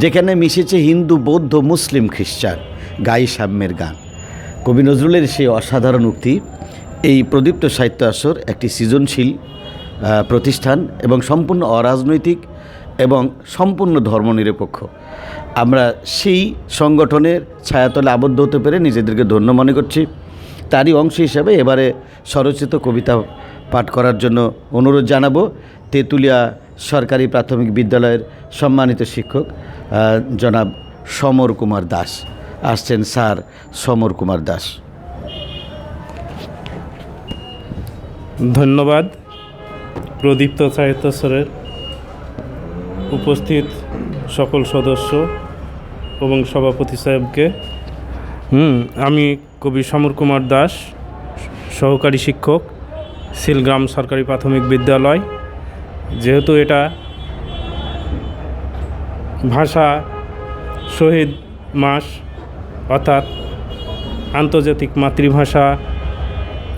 যেখানে মিশেছে হিন্দু, বৌদ্ধ, মুসলিম, খ্রিস্টান। গাই সাম্যের গান। কবি নজরুলের সেই অসাধারণ উক্তি, এই প্রদীপ্ত সাহিত্য আসর একটি সৃজনশীল প্রতিষ্ঠান এবং সম্পূর্ণ অরাজনৈতিক এবং সম্পূর্ণ ধর্মনিরপেক্ষ। আমরা সেই সংগঠনের ছায়াতলে আবদ্ধ হতে পেরে নিজেদেরকে ধন্য মনে করছি। তারই অংশ হিসাবে এবারে স্বরচিত কবিতা পাঠ করার জন্য অনুরোধ জানাব। তেঁতুলিয়া সরকারি প্রাথমিক বিদ্যালয়ের সম্মানিত শিক্ষক জনাব সমর কুমার দাস। আসছেন স্যার সমর কুমার দাস। ধন্যবাদ। প্রদীপ্ত সাহিত্য সাহিত্যস্বরের উপস্থিত সকল সদস্য এবং সভাপতি সাহেবকে। হুম, আমি কবি সমর কুমার দাস, সহকারী শিক্ষক, সিলগ্রাম সরকারি প্রাথমিক বিদ্যালয়। যেহেতু এটা ভাষা শহীদ মাস, অর্থাৎ আন্তর্জাতিক মাতৃভাষা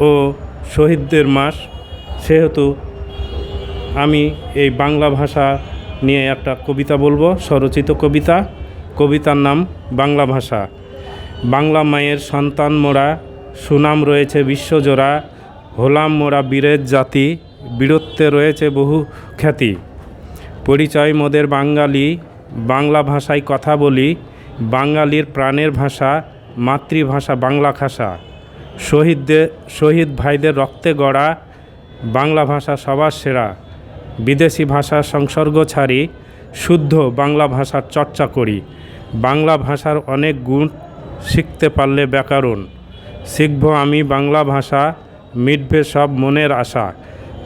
ও শহীদদের মাস, সেহেতু আমি এই বাংলা ভাষা নিয়ে একটা কবিতা বলব, স্বরচিত কবিতা। কবিতার নাম বাংলা ভাষা। বাংলা মায়ের সন্তান মোরা, সুনাম রয়েছে বিশ্বজোড়া হলাম মোরা বীরের জাতি। বীরত্বে রয়েছে বহু খ্যাতি। পরিচয় মোদের বাঙালি, বাংলা ভাষায় কথা বলি, বাঙালির প্রাণের ভাষা, মাতৃভাষা, বাংলা ভাষা শহীদদের, শহীদ ভাইদের রক্তে গড়া বাংলা ভাষা সবার সেরা। বিদেশি ভাষার সংসর্গ ছাড়ি, শুদ্ধ বাংলা ভাষার চর্চা করি। বাংলা ভাষার অনেক গুণ শিখতে পারলে ব্যাকরণ। শিখব আমি বাংলা ভাষা, মিটবে সব মনের আশা।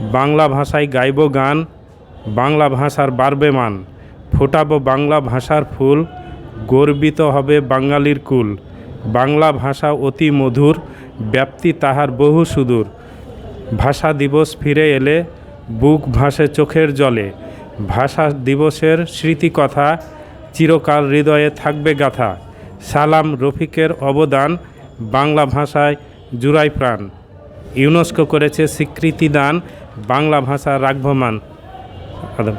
বাংলা ভাষায় গাইব গান, বাংলা ভাষার বাড়বে মান। ফোটাবো বাংলা ভাষার ফুল, গর্বিত হবে বাঙালির কুল। বাংলা ভাষা অতি মধুর, ব্যাপ্তি তাহার বহু সুদূর। ভাষা দিবস ফিরে এলে বুক ভাসে চোখের জলে। ভাষা দিবসের স্মৃতিকথা চিরকাল হৃদয়ে থাকবে গাথা। সালাম রফিকের অবদান বাংলা ভাষায় জুড়াই প্রাণ। ইউনেস্কো করেছে স্বীকৃতি দান বাংলা ভাষা রাখবমান আদম